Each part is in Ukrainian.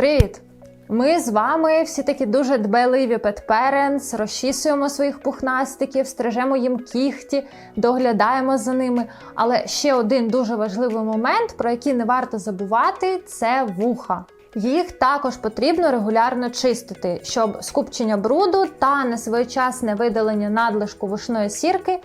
Привіт! Ми з вами всі такі дуже дбайливі петперенс, розчісуємо своїх пухнастиків, стрижемо їм кіхті, доглядаємо за ними. Але ще один дуже важливий момент, про який не варто забувати, це вуха. Їх також потрібно регулярно чистити, щоб скупчення бруду та несвоєчасне видалення надлишку вушної сірки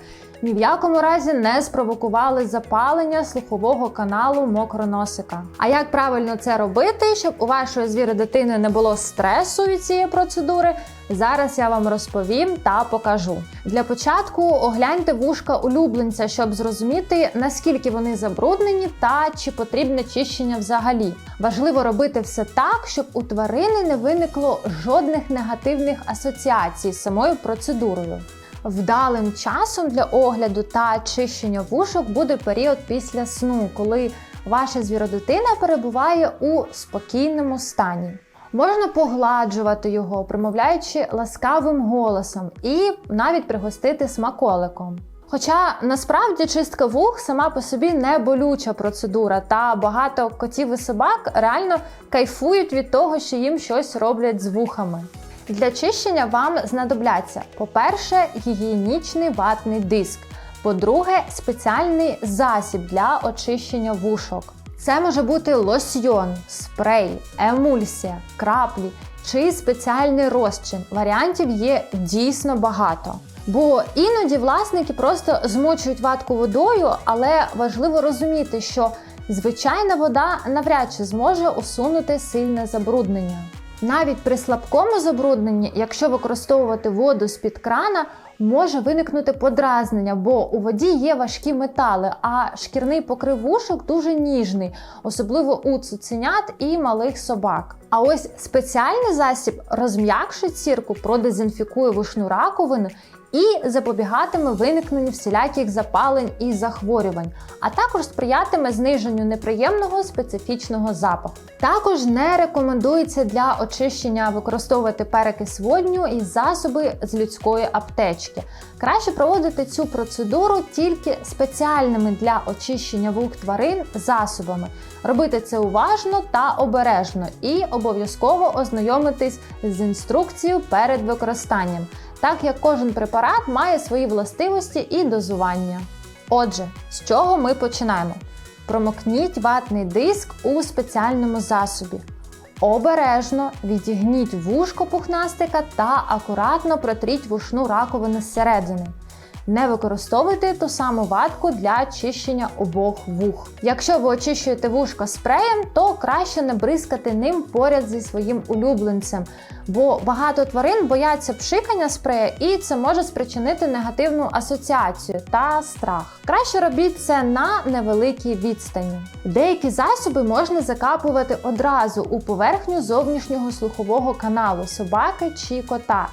ні в якому разі не спровокували запалення слухового каналу мокроносика. А як правильно це робити, щоб у вашої звіри дитини не було стресу від цієї процедури? Зараз я вам розповім та покажу. Для початку огляньте вушка улюбленця, щоб зрозуміти, наскільки вони забруднені та чи потрібне чищення взагалі. Важливо робити все так, щоб у тварини не виникло жодних негативних асоціацій з самою процедурою. Вдалим часом для огляду та чищення вушок буде період після сну, коли ваша звіродитина перебуває у спокійному стані. Можна погладжувати його, промовляючи ласкавим голосом, і навіть пригостити смаколиком. Хоча насправді чистка вух сама по собі не болюча процедура, та багато котів і собак реально кайфують від того, що їм щось роблять з вухами. Для чищення вам знадобляться, по-перше, гігієнічний ватний диск, по-друге, спеціальний засіб для очищення вушок. Це може бути лосьйон, спрей, емульсія, краплі чи спеціальний розчин. Варіантів є дійсно багато. Бо іноді власники просто змочують ватку водою, але важливо розуміти, що звичайна вода навряд чи зможе усунути сильне забруднення. Навіть при слабкому забрудненні, якщо використовувати воду з-під крана, може виникнути подразнення, бо у воді є важкі метали, а шкірний покрив вушок дуже ніжний, особливо у цуценят і малих собак. А ось спеціальний засіб розм'якшить сірку, продезінфікує вишню раковину і запобігатиме виникненню всіляких запалень і захворювань, а також сприятиме зниженню неприємного специфічного запаху. Також не рекомендується для очищення використовувати перекис водню і засоби з людської аптечки. Краще проводити цю процедуру тільки спеціальними для очищення вух тварин засобами. Робити це уважно та обережно і обов'язково ознайомитись з інструкцією перед використанням так як кожен препарат має свої властивості і дозування. Отже, з чого ми починаємо? Промокніть ватний диск у спеціальному засобі. Обережно відігніть вушко пухнастика та акуратно протріть вушну раковину зсередини. Не використовуйте ту саму ватку для очищення обох вух. Якщо ви очищуєте вушко спреєм, то краще не бризкати ним поряд зі своїм улюбленцем, бо багато тварин бояться пшикання спрея, і це може спричинити негативну асоціацію та страх. Краще робіть це на невеликій відстані. Деякі засоби можна закапувати одразу у поверхню зовнішнього слухового каналу собаки чи кота.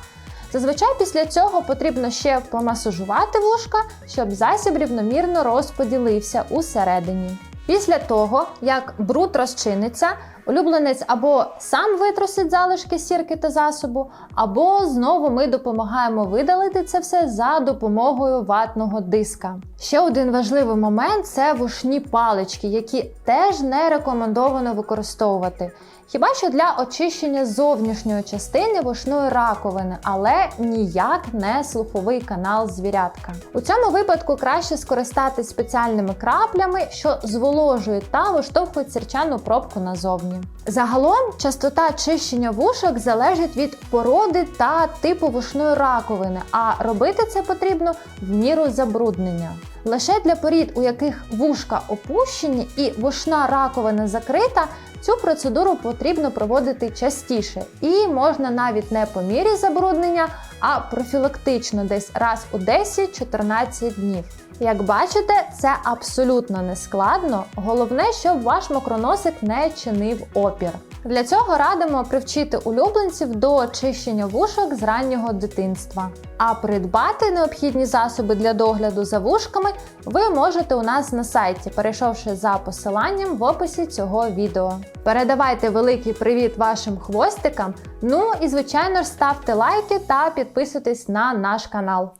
Зазвичай після цього потрібно ще помасажувати вушка, щоб засіб рівномірно розподілився усередині. Після того, як бруд розчиниться, улюбленець або сам витрусить залишки сірки та засобу, або знову ми допомагаємо видалити це все за допомогою ватного диска. Ще один важливий момент це вушні палички, які теж не рекомендовано використовувати. Хіба що для очищення зовнішньої частини вушної раковини, але ніяк не слуховий канал звірятка. У цьому випадку краще скористатись спеціальними краплями, що зволожують та виштовхують сірчану пробку назовні. Загалом частота чищення вушок залежить від породи та типу вушної раковини, а робити це потрібно в міру забруднення. Лише для порід, у яких вушка опущені і вушна раковина закрита, цю процедуру потрібно проводити частіше, і можна навіть не по мірі забруднення, а профілактично десь раз у 10-14 днів. Як бачите, це абсолютно не складно. Головне, щоб ваш мокроносик не чинив опір. Для цього радимо привчити улюбленців до очищення вушок з раннього дитинства. А придбати необхідні засоби для догляду за вушками ви можете у нас на сайті, перейшовши за посиланням в описі цього відео. Передавайте великий привіт вашим хвостикам. Ну і звичайно ж ставте лайки та підписуйтесь на наш канал.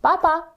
Па-па!